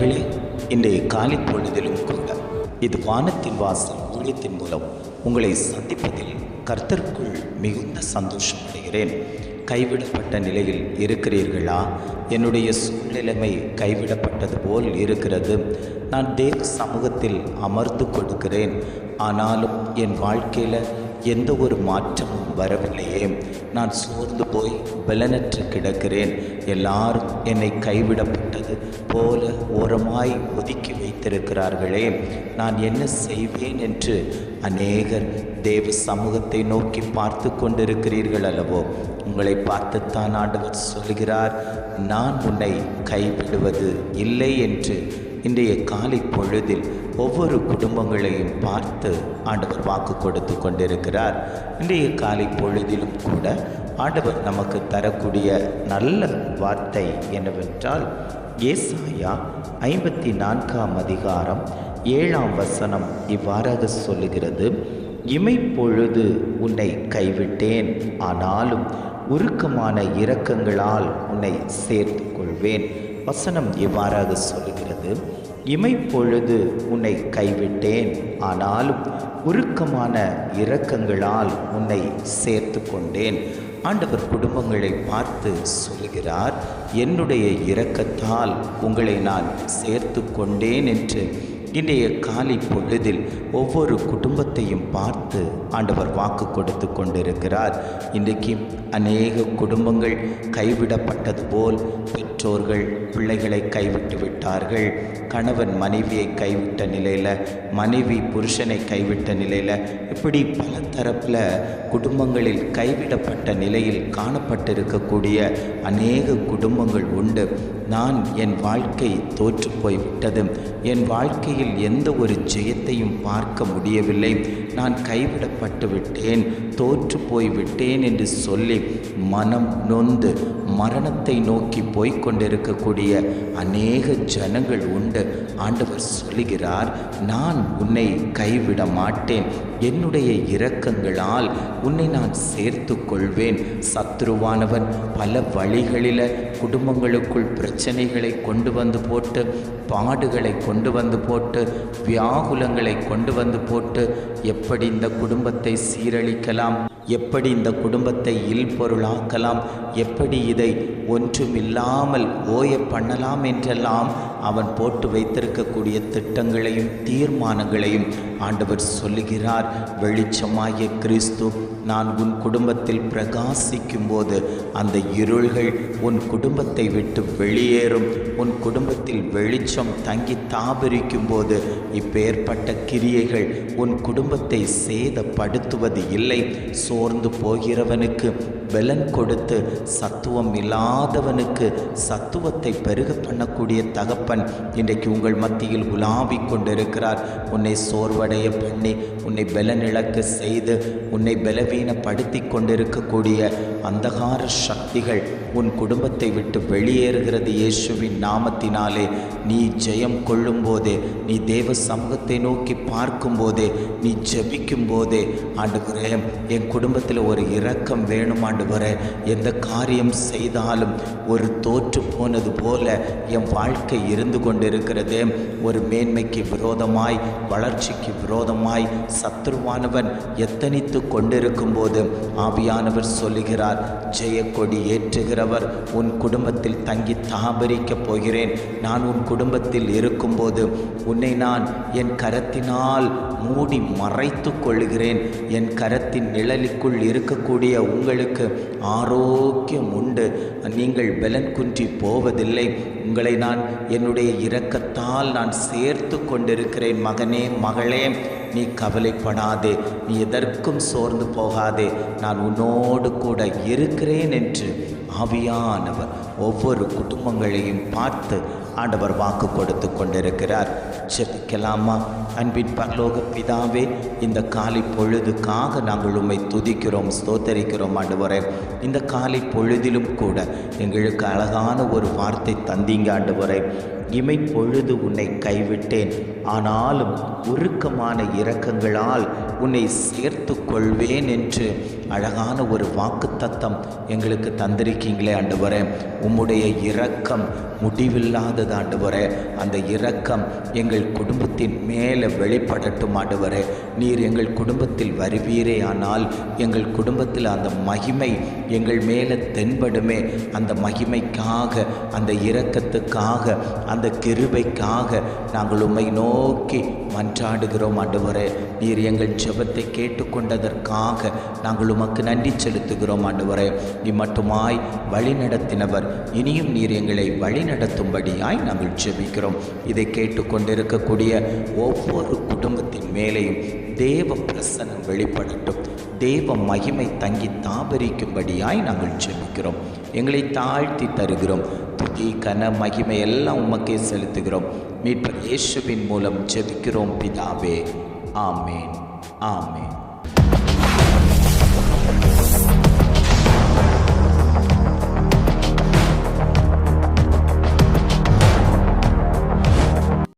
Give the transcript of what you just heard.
பிரியமானவர்களே இன்றைய காலை பொழுதிலும் கூட இது வானத்தின் வாசல் ஊழியத்தின் மூலம் உங்களை சந்திப்பதில் கர்த்தருக்குள் மிகுந்த சந்தோஷம் அடைகிறேன் கைவிடப்பட்ட நிலையில் இருக்கிறீர்களா? என்னுடைய சூழ்நிலைமை கைவிடப்பட்டது போல் இருக்கிறது. நான் தேவ சமூகத்தில் அமர்ந்து கொடுக்கிறேன். ஆனாலும் என் வாழ்க்கையில் எந்த ஒரு மாற்றமும் வரவில்லையே. நான் சோர்ந்து போய் பலனற்று கிடக்கிறேன். எல்லாரும் என்னை கைவிடப்பட்டது போல ஓரமாய் ஒதுக்கி வைத்திருக்கிறார்களே. நான் என்ன செய்வேன் என்று அநேகர் தேவ சமூகத்தை நோக்கி பார்த்து கொண்டிருக்கிறீர்கள் அல்லவோ? உங்களை பார்த்துத்தான் ஆண்டவர் சொல்கிறார் நான் உன்னை கைவிடுவது இல்லை என்று. இன்றைய காலை பொழுதில் ஒவ்வொரு குடும்பங்களையும் பார்த்து ஆண்டவர் வாக்கு கொடுத்து கொண்டிருக்கிறார். இன்றைய காலை பொழுதிலும் கூட ஆண்டவர் நமக்கு தரக்கூடிய நல்ல வார்த்தை என்னவென்றால் ஏசாயா ஐம்பத்தி நான்காம் அதிகாரம் ஏழாம் வசனம் இவ்வாறாக சொல்லுகிறது இமைப்பொழுது உன்னை கைவிட்டேன் ஆனாலும் உருக்கமான இரக்கங்களால் உன்னை சேர்த்து கொள்வேன் வசனம் இவ்வாறாக சொல்லுகிறது இமைப்பொழுது உன்னை கைவிட்டேன். ஆனாலும் உருக்கமான இரக்கங்களால் உன்னை சேர்த்து கொண்டேன். ஆண்டவர் குடும்பங்களை பார்த்து சொல்கிறார் என்னுடைய இரக்கத்தால் உங்களை நான் சேர்த்து கொண்டேன் என்று இன்றைய காலை பொழுதில் ஒவ்வொரு குடும்பத்தையும் பார்த்து ஆண்டவர் வாக்கு கொடுத்து கொண்டிருக்கிறார். இன்றைக்கு அநேக குடும்பங்கள் கைவிடப்பட்டது போல் பெற்றோர்கள் பிள்ளைகளை கைவிட்டு விட்டார்கள். கணவன் மனைவியை கைவிட்ட நிலையில் மனைவி புருஷனை கைவிட்ட நிலையில் இப்படி பல தரப்பில் குடும்பங்களில் கைவிடப்பட்ட நிலையில் காணப்பட்டிருக்கக்கூடிய அநேக குடும்பங்கள் உண்டு. நான் என் வாழ்க்கை தோற்று போய்விட்டது என் வாழ்க்கையில் எந்த ஒரு ஜெயத்தையும் பார்க்க முடியவில்லை. நான் கைவிடப்பட்டு விட்டேன் தோற்று போய்விட்டேன் என்று சொல்லி மனம் நொந்து மரணத்தை நோக்கி போய்க் கொண்டிருக்கக்கூடிய அநேக ஜனங்கள் உண்டு. ஆண்டவர் சொல்லுகிறார் நான் உன்னை கைவிட மாட்டேன். என்னுடைய இரக்கங்களால் உன்னை நான் சேர்த்து கொள்வேன். சத்ருவானவன் பல வழிகளில் குடும்பங்களுக்குள் பிரச்சனைகளை கொண்டு வந்து போட்டு பாடுகளை கொண்டு வந்து போட்டு வியாகுலங்களை கொண்டு வந்து போட்டு எப்படி இந்த குடும்பத்தை சீரழிக்கலாம்? எப்படி இந்த குடும்பத்தை இல்பொருளாக்கலாம்? எப்படி இதை ஒன்றுமில்லாமல் ஓய பண்ணலாம் என்றெல்லாம் அவன் போட்டு வைத்திருக்கக்கூடிய திட்டங்களையும் தீர்மானங்களையும் ஆண்டவர் சொல்லுகிறார். வெளிச்சமாகிய கிறிஸ்து நான் உன் குடும்பத்தில் பிரகாசிக்கும் போது அந்த இருள்கள் உன் குடும்பத்தை விட்டு வெளியேறும். உன் குடும்பத்தில் வெளிச்சம் தங்கி தாபரிக்கும் போது இப்பேற்பட்ட கிரியைகள் உன் குடும்பத்தை சேதப்படுத்துவது இல்லை. சோர்ந்து போகிறவனுக்கு பலன் கொடுத்து சத்துவம் இல்லாதவனுக்கு சத்துவத்தை பெருக பண்ணக்கூடிய தகப்பன் இன்றைக்கு உங்கள் மத்தியில் உலாவிக் கொண்டிருக்கிறார். உன்னை சோர்வடைய பண்ணி உன்னை பலன் இழக்க செய்து உன்னை பலவீனப்படுத்தி கொண்டிருக்கக்கூடிய அந்தகார சக்திகள். உன் குடும்பத்தை விட்டு வெளியேறுகிறது இயேசுவின் நாமத்தினாலே. நீ ஜெயம் கொள்ளும் போதே நீ தேவ சமூகத்தை நோக்கி பார்க்கும் போதே நீ ஜபிக்கும் போதே ஆண்டுகிறே என் குடும்பத்தில் ஒரு இரக்கம் வேணும் ஆண்டுகிறே எந்த காரியம் செய்தாலும் ஒரு தோற்று போனது போல என் வாழ்க்கை இருந்து கொண்டிருக்கிறதே. ஒரு மேன்மைக்கு விரோதமாய் வளர்ச்சிக்கு விரோதமாய் சத்ருவானவன் எத்தனித்து கொண்டிருக்கும் போது ஆவியானவர் சொல்லுகிறார் ஜெயக்கொடி ஏற்றுகிறவர் உன் குடும்பத்தில் தங்கி தாபரிக்கப் போகிறேன். நான் உன் குடும்பத்தில் இருக்கும்போது உன்னை நான் என் கரத்தினால் மூடி மறைத்து கொள்கிறேன் என் கரத்தின் நிழலுக்குள் இருக்கக்கூடிய உங்களுக்கு ஆரோக்கியம் உண்டு. நீங்கள் பலன் குன்றி போவதில்லை. உங்களை நான் என்னுடைய இரக்கத்தால் நான் சேர்த்து கொண்டிருக்கிறேன். மகனே மகளே நீ கவலைப்படாதே. நீ எதற்கும் சோர்ந்து போகாதே. நான் உன்னோடு கூட இருக்கிறேன் என்று ஆவியானவர். ஒவ்வொரு குடும்பங்களையும் பார்த்து ஆண்டவர் வாக்கு கொடுத்து கொண்டிருக்கிறார். செபிக்கலாமா அன்பின் பரலோக பிதாவே இந்த காலை பொழுதுக்காக நாங்கள் உண்மை துதிக்கிறோம் ஸ்தோத்தரிக்கிறோம் ஆண்டவரே. இந்த காலை பொழுதிலும் கூட எங்களுக்கு அழகான ஒரு வார்த்தை தந்தீங்க ஆண்டவரே. இமை பொழுது உன்னை கைவிட்டேன். ஆனாலும் உருக்கமான இரக்கங்களால் உன்னை சேர்த்து கொள்வேன் என்று அழகான ஒரு வாக்கு தத்தம் எங்களுக்கு தந்திருக்கீங்களே ஆண்டவரே. உம்முடைய இரக்கம் முடிவில்லாதது ஆண்டவரே. அந்த இரக்கம் எங்கள் குடும்பத்தின் மேலே வெளிப்படட்டும் ஆண்டவரே. நீர் எங்கள் குடும்பத்தில் வருவீரே. ஆனால் எங்கள் குடும்பத்தில் அந்த மகிமை எங்கள் மேலே தென்படுமே. அந்த மகிமைக்காக அந்த இரக்கத்துக்காக அந்த கிருபைக்காக நாங்கள் உம்மை நோக்கி மன்றாடுகிறோம் ஆண்டவரே. நீர் எங்கள் ஜெபத்தை கேட்டுக்கொண்டதற்காக நாங்கள் உமக்கு நன்றி செலுத்துகிறோம் ஆண்டவரே. நீ மட்டுமாய் வழி நடத்தினவர். இனியும் நீர் எங்களை வழி நடத்தும்படியாய் நாங்கள் ஜெபிக்கிறோம். இதை கேட்டுக்கொண்டிருக்கக்கூடிய ஒவ்வொரு குடும்பத்தின் மேலேயும் தேவ பிரசனம் வெளிப்படட்டும். தேவ மகிமை தங்கி தாபரிக்கும்படியாய் நாங்கள் ஜெபிக்கிறோம். எங்களை தாழ்த்தி தருகிறோம். துதி கன மகிமை எல்லாம் உமக்கே செலுத்துகிறோம். மீட்பர் இயேசுவின் மூலம் ஜெபிக்கிறோம் பிதாவே. ஆமேன். ஆமேன்.